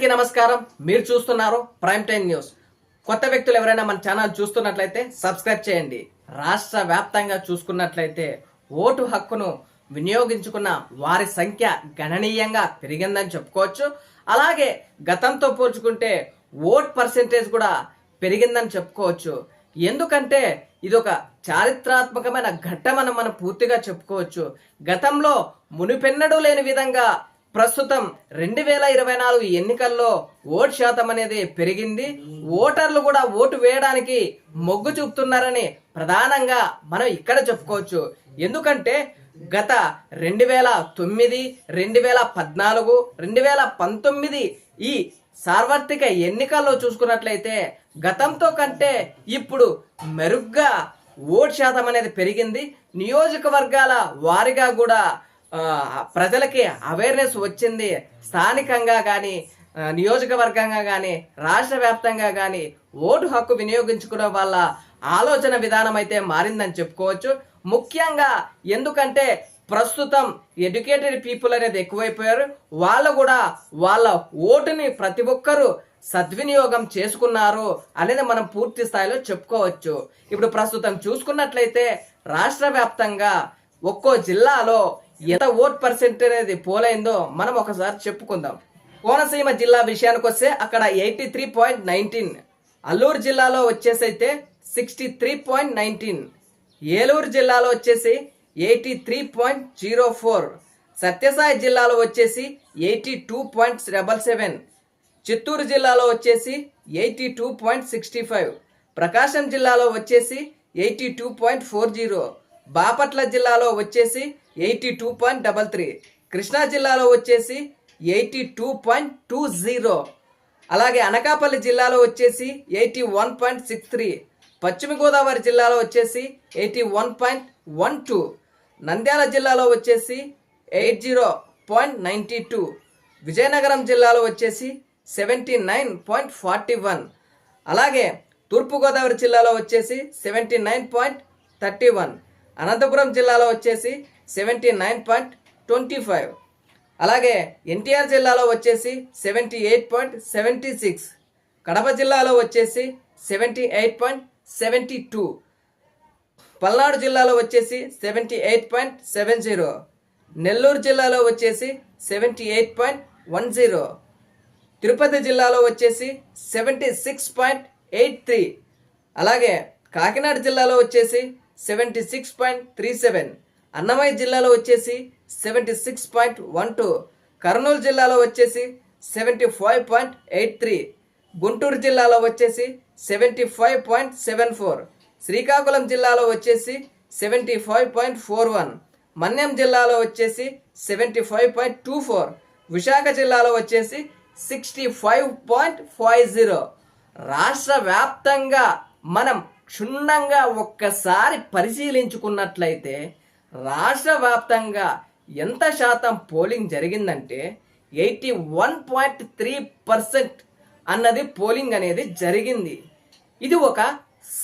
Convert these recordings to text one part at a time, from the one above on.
అందరికీ నమస్కారం. మీరు చూస్తున్నారు ప్రైమ్ టైమ్ న్యూస్ కొత్త వ్యక్తులు ఎవరైనా మన ఛానల్ చూస్తున్నట్లయితే సబ్స్క్రైబ్ చేయండి. రాష్ట్ర వ్యాప్తంగా చూసుకున్నట్లయితే ఓటు హక్కును వినియోగించుకున్న వారి సంఖ్య గణనీయంగా పెరిగిందని చెప్పుకోవచ్చు. అలాగే గతంతో పోల్చుకుంటే ఓట్ పర్సెంటేజ్ కూడా పెరిగిందని చెప్పుకోవచ్చు. ఎందుకంటే ఇది ఒక చారిత్రాత్మకమైన ఘట్టమని మనం పూర్తిగా చెప్పుకోవచ్చు. గతంలో మునిపెన్నడూ లేని విధంగా ప్రస్తుతం రెండు వేల ఇరవై నాలుగు ఎన్నికల్లో ఓటు శాతం అనేది పెరిగింది. ఓటర్లు కూడా ఓటు వేయడానికి మొగ్గు చూపుతున్నారని ప్రధానంగా మనం ఇక్కడ చెప్పుకోవచ్చు. ఎందుకంటే గత రెండు వేల తొమ్మిది రెండు వేల పద్నాలుగు రెండు వేల పంతొమ్మిది ఈ సార్వత్రిక ఎన్నికల్లో చూసుకున్నట్లయితే గతంతో కంటే ఇప్పుడు మెరుగ్గా ఓట్ శాతం అనేది పెరిగింది. నియోజకవర్గాల వారిగా కూడా ప్రజలకి అవేర్నెస్ వచ్చింది. స్థానికంగా కానీ నియోజకవర్గంగా కానీ రాష్ట్ర వ్యాప్తంగా కానీ ఓటు హక్కు వినియోగించుకోవడం వల్ల ఆలోచన విధానం అయితే మారిందని చెప్పుకోవచ్చు. ముఖ్యంగా ఎందుకంటే ప్రస్తుతం ఎడ్యుకేటెడ్ పీపుల్ అనేది ఎక్కువైపోయారు. వాళ్ళు కూడా వాళ్ళ ఓటుని ప్రతి ఒక్కరూ సద్వినియోగం చేసుకున్నారు అనేది మనం పూర్తి స్థాయిలో చెప్పుకోవచ్చు. ఇప్పుడు ప్రస్తుతం చూసుకున్నట్లయితే రాష్ట్ర వ్యాప్తంగా ఒక్కో జిల్లాలో ఎంత ఓట్ పర్సెంట్ అనేది పోలైందో మనం ఒకసారి చెప్పుకుందాం. కోనసీమ జిల్లా విషయానికి వస్తే అక్కడ eighty three point nineteen Alluri జిల్లాలో వచ్చేసి అయితే sixty three point nineteen Eluru జిల్లాలో వచ్చేసి eighty three point zero four Sathyasai జిల్లాలో వచ్చేసి eighty two point double seven Chittoor జిల్లాలో వచ్చేసి eighty two point sixty five Prakasam జిల్లాలో వచ్చేసి eighty two point four zero Bapatla జిల్లాలో వచ్చేసి eighty two point double three. Krishna జిల్లాలో వచ్చేసి eighty two point two zero. అలాగే అనకాపల్లి జిల్లాలో వచ్చేసి eighty one point six three. Paschima Godavari జిల్లాలో వచ్చేసి eighty one point one two. Nandyal జిల్లాలో వచ్చేసి eight zero point ninety two. Vizianagaram జిల్లాలో వచ్చేసి seventy nine point forty one. అలాగే తూర్పుగోదావరి జిల్లాలో వచ్చేసి seventy nine point thirty one. Anantapur జిల్లాలో వచ్చేసి seventy nine point twenty five. అలాగే ఎన్టీఆర్ జిల్లాలో వచ్చేసి seventy eight point seventy six. Kadapa జిల్లాలో వచ్చేసి seventy eight point seventy two. Palnadu జిల్లాలో వచ్చేసి seventy eight point seven zero. Nellore జిల్లాలో వచ్చేసి seventy eight point one zero. Tirupati జిల్లాలో వచ్చేసి seventy six point eight three. అలాగే కాకినాడ జిల్లాలో వచ్చేసి seventy six point three seven. Annamayya జిల్లాలో వచ్చేసి seventy six point one two Kurnool జిల్లాలో వచ్చేసి seventy five point eight three Guntur జిల్లాలో వచ్చేసి seventy five point seven four Srikakulam జిల్లాలో వచ్చేసి seventy five point four one Manyam జిల్లాలో వచ్చేసి seventy five point two four Visakha జిల్లాలో వచ్చేసి sixty five point five zero రాష్ట్ర వ్యాప్తంగా మనం క్షుణ్ణంగా ఒక్కసారి పరిశీలించుకున్నట్లయితే రాష్ట్ర వ్యాప్తంగా ఎంత శాతం పోలింగ్ జరిగిందంటే eighty one point three percent అన్నది పోలింగ్ అనేది జరిగింది. ఇది ఒక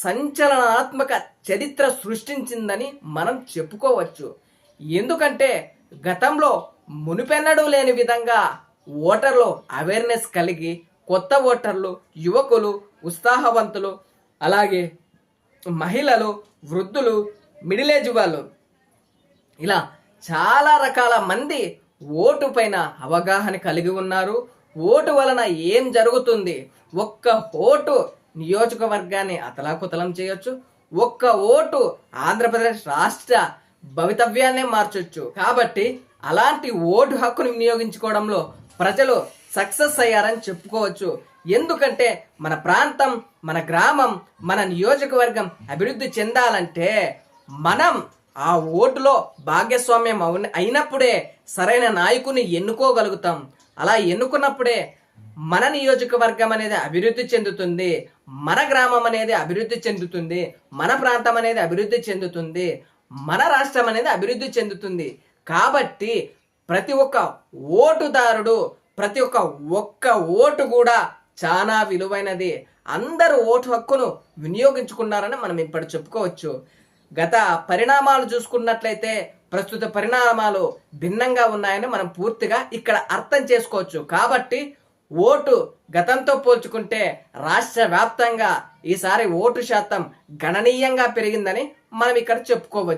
సంచలనాత్మక చరిత్ర సృష్టించిందని మనం చెప్పుకోవచ్చు. ఎందుకంటే గతంలో మునిపెన్నడూ లేని విధంగా ఓటర్లు అవేర్నెస్ కలిగి కొత్త ఓటర్లు యువకులు ఉత్సాహవంతులు అలాగే మహిళలు వృద్ధులు మిడిల్ ఏజ్ వాళ్ళు ఇలా చాలా రకాల మంది ఓటు పైన అవగాహన కలిగి ఉన్నారు. ఓటు వలన ఏం జరుగుతుంది? ఒక్క ఓటు నియోజకవర్గాన్ని అతలాకుతలం చేయొచ్చు. ఒక్క ఓటు ఆంధ్రప్రదేశ్ రాష్ట్ర భవితవ్యాన్నే మార్చొచ్చు. కాబట్టి అలాంటి ఓటు హక్కును వినియోగించుకోవడంలో ప్రజలు సక్సెస్ అయ్యారని చెప్పుకోవచ్చు. ఎందుకంటే మన ప్రాంతం మన గ్రామం మన నియోజకవర్గం అభివృద్ధి చెందాలంటే మనం ఆ ఓటులో భాగస్వామ్యం అవున అయినప్పుడే సరైన నాయకుని ఎన్నుకోగలుగుతాం. అలా ఎన్నుకున్నప్పుడే మన నియోజకవర్గం అనేది అభివృద్ధి చెందుతుంది. మన గ్రామం అనేది అభివృద్ధి చెందుతుంది. మన ప్రాంతం అనేది అభివృద్ధి చెందుతుంది. మన రాష్ట్రం అనేది అభివృద్ధి చెందుతుంది. కాబట్టి ప్రతి ఒక్క ఓటుదారుడు ప్రతి ఒక్క ఒక్క ఓటు కూడా చాలా విలువైనది. అందరూ ఓటు హక్కును వినియోగించుకున్నారని మనం ఇప్పుడు చెప్పుకోవచ్చు. గత పరిణామాలు చూసుకున్నట్లయితే ప్రస్తుత పరిణామాలు భిన్నంగా ఉన్నాయని మనం పూర్తిగా ఇక్కడ అర్థం చేసుకోవచ్చు. కాబట్టి ఓటు గతంతో పోల్చుకుంటే రాష్ట్ర వ్యాప్తంగా ఈసారి ఓటు శాతం గణనీయంగా పెరిగిందని మనం ఇక్కడ చెప్పుకోవచ్చు.